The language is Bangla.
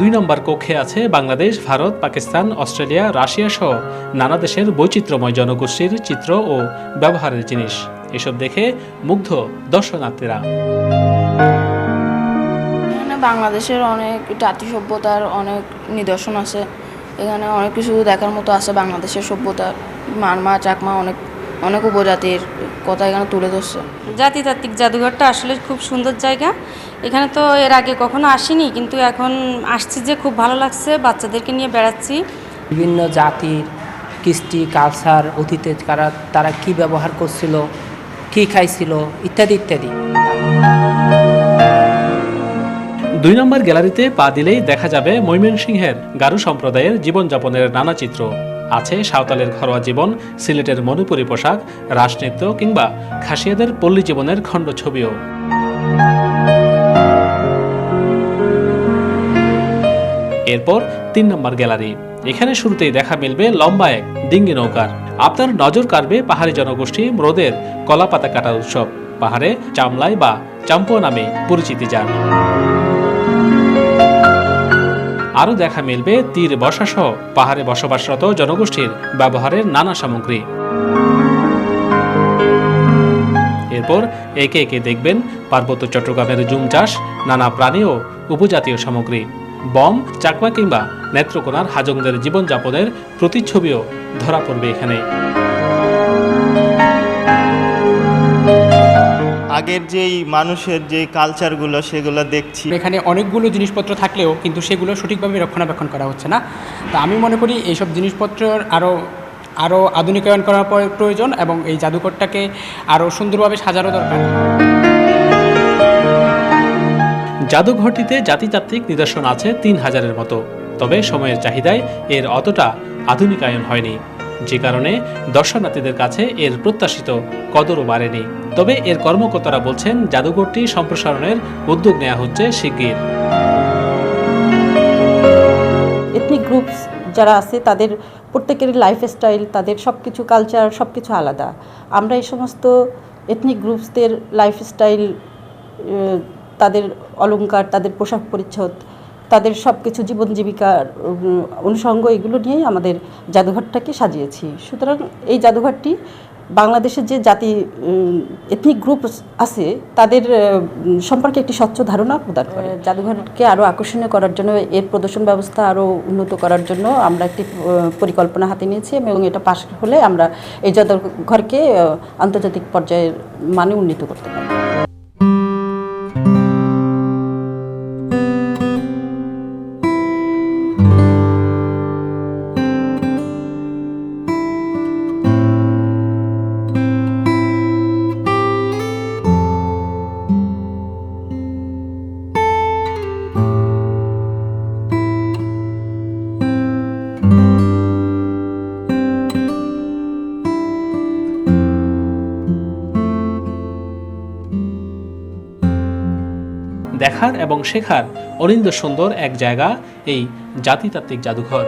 দুই নম্বর কক্ষে আছে বাংলাদেশ ভারত পাকিস্তান অস্ট্রেলিয়া রাশিয়া সহ নানা দেশের বৈচিত্র্যময় জনগোষ্ঠীর চিত্র ও ব্যবহারের জিনিস। এসব দেখে মুগ্ধ দর্শনার্থীরা। এখানে বাংলাদেশের অনেক জাতি সভ্যতার অনেক নিদর্শন আছে। এখানে অনেক কিছু দেখার মতো আছে বাংলাদেশের সভ্যতা মারমা চাকমা অনেক অনেক উপজাতির কথা এখানে তুলে ধরছে। জাতিতাত্ত্বিক জাদুঘরটা আসলে খুব সুন্দর জায়গা। এখানে তো এর আগে কখনো আসিনি কিন্তু এখন আসছি যে খুব ভালো লাগছে বাচ্চাদেরকে নিয়ে বেড়াচ্ছি। বিভিন্ন জাতির কৃষ্টি কালচার অতীতে তারা তারা কী ব্যবহার করছিল কী খাইছিল ইত্যাদি ইত্যাদি। দুই নম্বর গ্যালারিতে পা দিলেই দেখা যাবে ময়মনসিংহের গারু সম্প্রদায়ের জীবনযাপনের নানা চিত্র। আছে সাঁওতালের ঘরোয়া জীবন সিলেটের মণিপুরী পোশাক রাসনৃত্য কিংবা খাসিয়াদের পল্লী জীবনের খণ্ড ছবিও। এরপর তিন নম্বর গ্যালারি। এখানে শুরুতেই দেখা মিলবে লম্বা এক ডিঙ্গি নৌকার। আপনার নজর কাড়বে পাহাড়ি জনগোষ্ঠী ম্রোদের কলা পাতা কাটার উৎসব। পাহাড়ে চামলাই বা চাম্পো নামে পরিচিতি যান আরও দেখা মিলবে তীর বসাসহ পাহাড়ে বসবাসরত জনগোষ্ঠীর ব্যবহারের নানা সামগ্রী। এরপর একে একে দেখবেন পার্বত্য চট্টগ্রামের জুম চাষ, নানা প্রাণী ও উপজাতীয় সামগ্রী। বম চাকমা কিংবা নেত্রকোনার হাজংদের জীবনযাপনের প্রতিচ্ছবিও ধরা পড়বে এখানে। আগের যেই মানুষের যে কালচারগুলো সেগুলো দেখছি। এখানে অনেকগুলো জিনিসপত্র থাকলেও কিন্তু সেগুলো সঠিকভাবে রক্ষণাবেক্ষণ করা হচ্ছে না। তো আমি মনে করি এইসব জিনিসপত্রের আরও আরও আধুনিকায়ন করার প্রয়োজন এবং এই জাদুঘরটাকে আরও সুন্দরভাবে সাজানো দরকার। জাদুঘরটিতে জাতিতাত্ত্বিক নিদর্শন আছে তিন হাজারের মতো। তবে সময়ের চাহিদায় এর অতটা আধুনিকায়ন হয়নি। যে কারণে দর্শনার্থীদের কাছে এর প্রত্যাশিত কদরও বাড়েনি। তবে এর কর্মকর্তারা বলছেন, জাদুঘরটি সম্প্রসারণের উদ্যোগ নেওয়া হচ্ছে শিগগির। এথনিক গ্রুপস যারা আছে, তাদের প্রত্যেকের লাইফস্টাইল তাদের সব কিছু কালচার সব কিছু আলাদা। আমরা এই সমস্ত এথনিক গ্রুপসদের লাইফস্টাইল তাদের অলংকার, তাদের পোশাক পরিচ্ছদ, তাদের সব কিছু জীবন জীবিকার অনুষঙ্গ এগুলো নিয়েই আমাদের জাদুঘরটাকে সাজিয়েছি। সুতরাং এই জাদুঘরটি বাংলাদেশের যে জাতি এথনিক গ্রুপ আছে, তাদের সম্পর্কে একটি স্বচ্ছ ধারণা প্রদান করে। জাদুঘরকে আরও আকর্ষণীয় করার জন্য, এর প্রদর্শন ব্যবস্থা আরও উন্নত করার জন্য আমরা একটি পরিকল্পনা হাতে নিয়েছি এবং এটা পাশ হলে আমরা এই জাদুঘরকে আন্তর্জাতিক পর্যায়ের মানে উন্নীত করতে পারি দেখার এবং শেখার অরিন্দ সুন্দর এক জায়গা এই জাতিতাত্ত্বিক জাদুঘর।